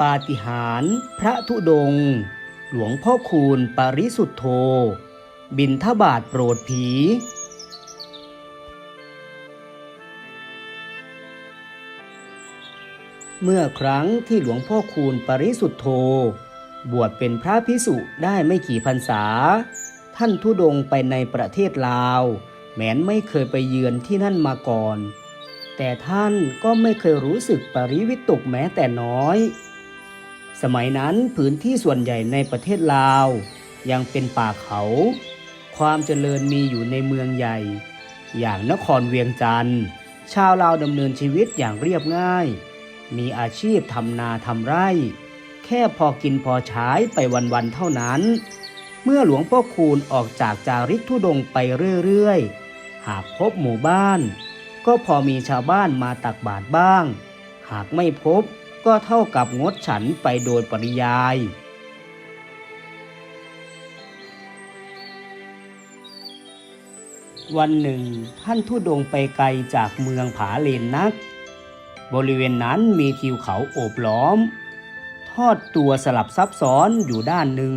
ปาฏิหาริย์พระธุดง หลวงพ่อคูณปริสุทธโธ บินทบาทโปรดผี เมื่อครั้งที่หลวงพ่อคูณปริสุทธโธ บวชเป็นพระพิสุได้ไม่กี่พรรษา ท่านทุดงไปในประเทศลาว แม้นไม่เคยไปเยือนที่นั่นมาก่อน แต่ท่านก็ไม่เคยรู้สึกปริวิตกแม้แต่น้อย สมัยนั้นพื้นที่ส่วนใหญ่ในประเทศลาว ยังเป็นป่าเขา ความเจริญมีอยู่ในเมืองใหญ่ อย่างนครเวียงจันทร์ ชาวลาวดำเนินชีวิตอย่างเรียบง่าย มีอาชีพทำนาทำไร่ แค่พอกินพอใช้ไปวันๆเท่านั้น เมื่อหลวงพ่อคูณออกจากจาริกธุดงไปเรื่อยๆ หากพบหมู่บ้าน ก็พอมีชาวบ้านมาตักบาตรบ้าง หากไม่พบ ก็เท่ากับงดฉันไปโดยปริยาย วันหนึ่งท่านทุดงไปไกลจากเมืองผาเลนนัก บริเวณนั้นมีทิวเขาโอบล้อม ทอดตัวสลับซับซ้อนอยู่ด้านหนึ่ง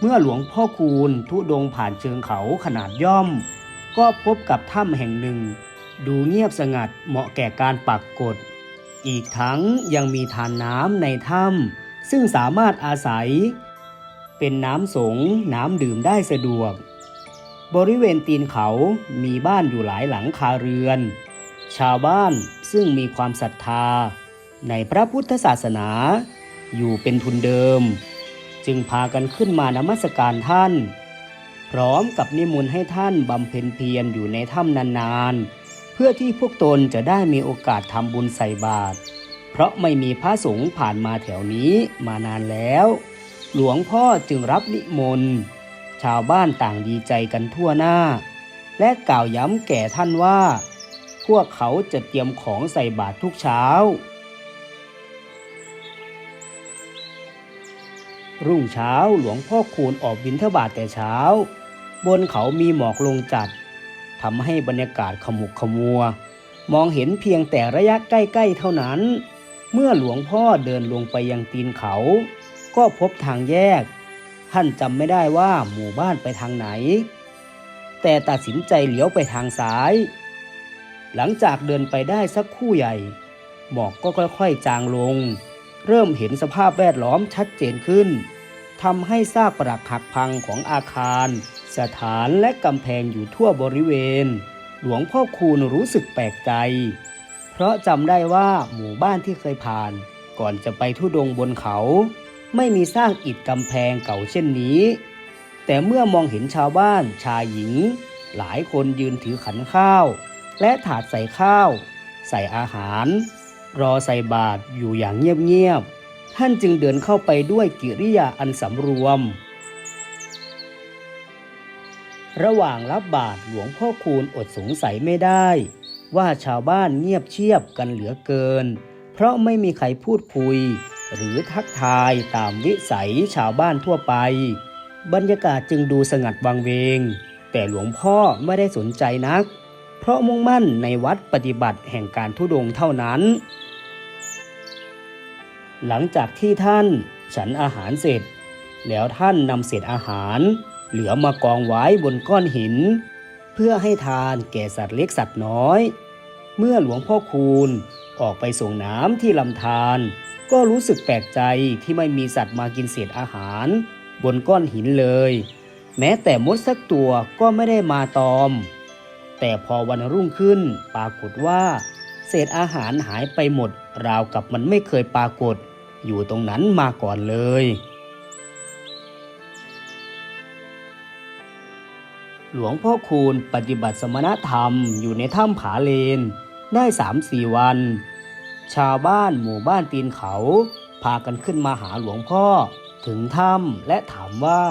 เมื่อหลวงพ่อคูณทุดงผ่านเชิงเขาขนาดย่อม ก็พบกับถ้ำแห่งหนึ่ง ดูเงียบสงัดเหมาะแก่การปักกฎ อีกทั้งยังมีทานน้ำในถ้ำซึ่งสามารถอาศัย เป็นน้ำสงน้ำดื่มได้สะดวก บริเวณตีนเขามีบ้านอยู่หลายหลังคาเรือน ชาวบ้านซึ่งมีความศรัทธา ในพระพุทธศาสนา อยู่เป็นทุนเดิม จึงพากันขึ้นมานมัสการท่าน พร้อมกับนิมนต์ให้ท่านบำเพ็ญเพียรอยู่ในถ้ำนานๆ เพื่อที่พวกตนจะได้มีโอกาสทำบุญใส่บาตรเพราะไม่มีพระสงฆ์ผ่านมาแถวนี้มานานแล้ว หลวงพ่อจึงรับนิมนต์ ชาวบ้านต่างดีใจกันทั่วหน้า และกล่าวย้ำแก่ท่านว่า พวกเขาจะเตรียมของใส่บาตรทุกเช้า รุ่งเช้าหลวงพ่อคูณออกบิณฑบาตแต่เช้า บนเขามีหมอกลงจัด ทำให้บรรยากาศขมุกขมัว มองเห็นเพียงแต่ระยะใกล้ๆเท่านั้น เมื่อหลวงพ่อเดินลงไปยังตีนเขา ก็พบทางแยก ท่านจำไม่ได้ว่าหมู่บ้านไปทางไหน แต่ตัดสินใจเลี้ยวไปทางซ้าย หลังจากเดินไปได้สักคู่ใหญ่ หมอกก็ค่อยๆจางลง เริ่มเห็นสภาพแวดล้อมชัดเจนขึ้นทำให้ซากปรักหักพังของอาคาร สถานและกำแพงอยู่ทั่วบริเวณ หลวงพ่อคูณรู้สึกแปลกใจ เพราะจำได้ว่าหมู่บ้านที่เคยผ่าน ก่อนจะไปทุดงบนเขา ไม่มีสร้างอิฐกำแพงเก่าเช่นนี้ แต่เมื่อมองเห็นชาวบ้านชายหญิง หลายคนยืนถือขันข้าว และถาดใส่ข้าว ใส่อาหาร รอใส่บาตรอยู่อย่างเงียบๆท่านจึงเดินเข้าไปด้วยกิริยาอันสำรวม ระหว่างรับบาตรหลวงพ่อคูณอดสงสัยไม่ได้ ว่าชาวบ้านเงียบเชียบกันเหลือเกิน เพราะไม่มีใครพูดคุย หรือทักทายตามวิสัยชาวบ้านทั่วไป บรรยากาศจึงดูสงัดวังเวง แต่หลวงพ่อไม่ได้สนใจนัก เพราะมุ่งมั่นในวัดปฏิบัติแห่งการทุดงเท่านั้น หลังจากที่ท่านฉันอาหารเสร็จ แล้วท่านนำเศษอาหาร เหลือมากองไว้บนก้อนหิน เพื่อให้ทานแก่สัตว์เล็กสัตว์น้อย เมื่อหลวงพ่อคูณออกไปส่งน้ำที่ลำธารก็รู้สึกแปลกใจที่ไม่มีสัตว์มากินเศษอาหาร บนก้อนหินเลย แม้แต่มดสักตัวก็ไม่ได้มาตอม แต่พอวันรุ่งขึ้นปรากฏว่า เศษอาหารหายไปหมด ราวกับมันไม่เคยปรากฏ อยู่ตรงนั้นมาก่อนเลย หลวงพ่อคูณปฏิบัติสมณธรรมอยู่ในถ้ำผาเลน ได้สามสี่วัน ชาวบ้านหมู่บ้านตีนเขา พากันขึ้นมาหาหลวงพ่อ ถึงถ้ำและถามว่า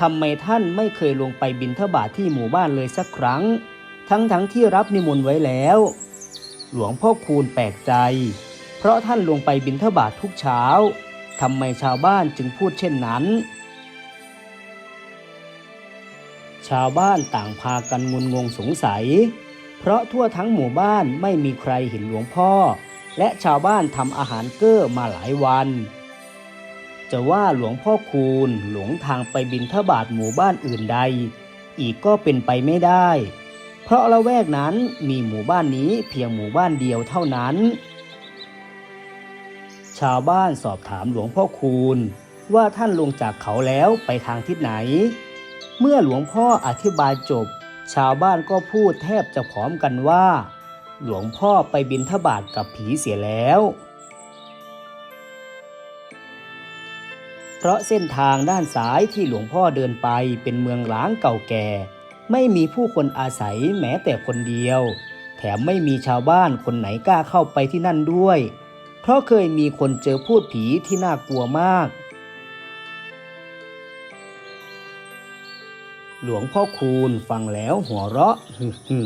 ทำไมท่านไม่เคยลงไปบินทบาทที่หมู่บ้านเลยสักครั้ง ทั้งๆทที่รับนิมนต์ไว้แล้ว หลวงพ่อคูณแปลกใจ เพราะท่านลงไปบินทบาททุกเช้าทำไมชาวบ้านจึงพูดเช่นนั้น ชาวบ้านต่างพากันงุนงงสงสัย เพราะทั่วทั้งหมู่บ้านไม่มีใครเห็นหลวงพ่อ และชาวบ้านทำอาหารเก้อมาหลายวัน จะว่าหลวงพ่อคูณหลงทางไปบินทบาทหมู่บ้านอื่นใด อีกก็เป็นไปไม่ได้ เพราะละแวกนั้นมีหมู่บ้านนี้เพียงหมู่บ้านเดียวเท่านั้น ชาวบ้านสอบถามหลวงพ่อคูณว่าท่านลงจากเขาแล้วไปทางทิศไหน เมื่อหลวงพ่ออธิบายจบ ชาวบ้านก็พูดแทบจะพร้อมกันว่า หลวงพ่อไปบินทบาทกับผีเสียแล้ว เพราะเส้นทางด้านซ้ายที่หลวงพ่อเดินไปเป็นเมืองล้างเก่าแก่ ไม่มีผู้คนอาศัยแม้แต่คนเดียว แถมไม่มีชาวบ้านคนไหนกล้าเข้าไปที่นั่นด้วย เพราะเคยมีคนเจอพูดผีที่น่ากลัวมาก หลวงพ่อคูณฟังแล้วหัวเราะฮึ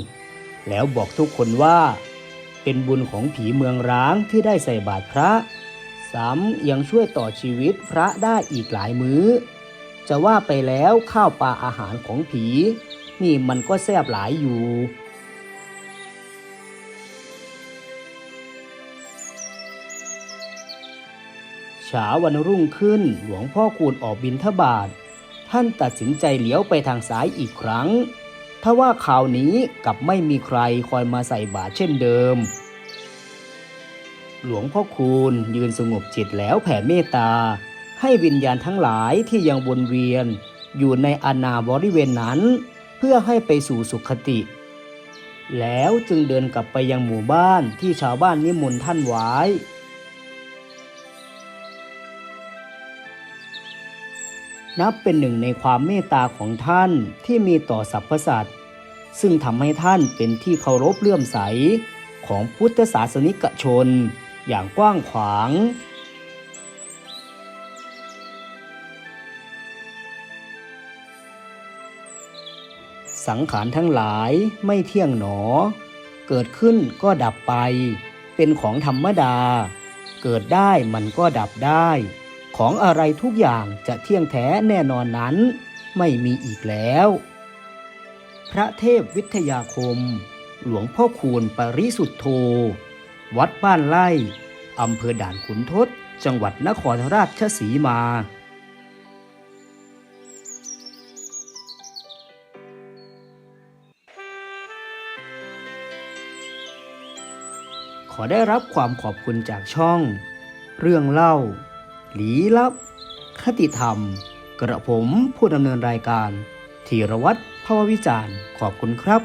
แล้วบอกทุกคนว่า เป็นบุญของผีเมืองร้างที่ได้ใส่บาตรพระ ซ้ำยังช่วยต่อชีวิตพระได้อีกหลายมื้อ จะว่าไปแล้วข้าวปลาอาหารของผี นี่มันก็แซ่บหลายอยู่ เช้าวันรุ่งขึ้นหลวงพ่อคูณออกบินทบาท ท่านตัดสินใจเลี้ยวไปทางซ้ายอีกครั้งทว่าคราวนี้กับไม่มีใครคอยมาใส่บาตรเช่นเดิม หลวงพ่อคูณยืนสงบจิตแล้วแผ่เมตตา ให้วิญญาณทั้งหลายที่ยังวนเวียน อยู่ในอาณาบริเวณนั้น เพื่อให้ไปสู่สุขติ แล้วจึงเดินกลับไปยังหมู่บ้านที่ชาวบ้านนิมนต์ท่านไว้ นับเป็นหนึ่งในความเมตตาของท่านที่มีต่อสรรพสัตว์ซึ่งทำให้ท่านเป็นที่เคารพเลื่อมใสของพุทธศาสนิกชนอย่างกว้างขวาง สังขารทั้งหลายไม่เที่ยงหนอ เกิดขึ้นก็ดับไป เป็นของธรรมดา เกิดได้มันก็ดับได้ ของอะไรทุกอย่างจะเที่ยงแท้แน่นอนนั้น ไม่มีอีกแล้ว พระเทพวิทยาคม หลวงพ่อคูณปริสุทธโธ วัดบ้านไร่อำเภอด่านขุนทดจังหวัดนครราชสีมาขอได้รับความขอบคุณจากช่อง เรื่องเล่า ลีลับ คติธรรม กระผมผู้ดำเนินรายการธีรวัตรภววิจารณ์ขอบคุณครับ